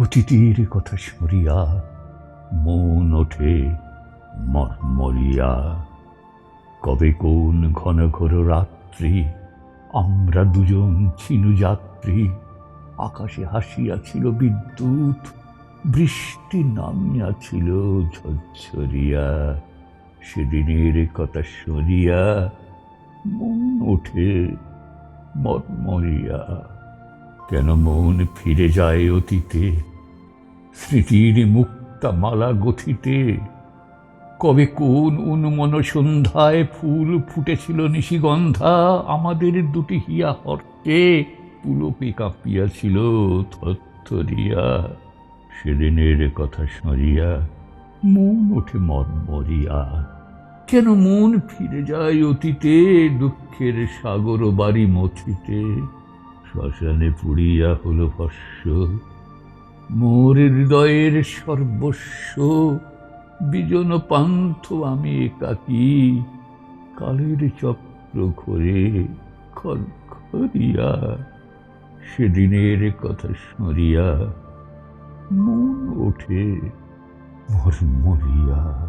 অতীতের কথা সরিয়া মন ওঠে মরমরিয়া। কবে কোন ঘন ঘোর রাত্রি আমরা দুজন ছিনু যাত্রী আকাশে হাসিয়াছিল বিদ্যুৎ, বৃষ্টি নামিয়াছিল ঝরঝরিয়া। সেদিনের কথা সরিয়া মন ওঠে মরমরিয়া। কেন মন ফিরে যায় অতীতে? স্মৃতির মুক্তা মালা গথিতে। কবে কোন উন্মন সন্ধ্যায় ফুল ফুটেছিল নিশিগন্ধা? আমাদের দুটি হিয়া হর্তে পুলকে কাঁপিয়াছিল থরথরিয়া। সেদিনের কথা সরিয়া মন ওঠে মর্মরিয়া। কেন মন ফিরে যায় অতীতে দুঃখের সাগর বাড়ি মথিতে? শ্মশানে পুড়িয়া হলো ভস্য। মোর হৃদয়ের সর্বস্ব, বিজন পান্থ আমি একাকী। কালের চক্র ঘরে খড়খড়িয়া, সেদিনের কথা সরিয়া মন ওঠে মরিয়া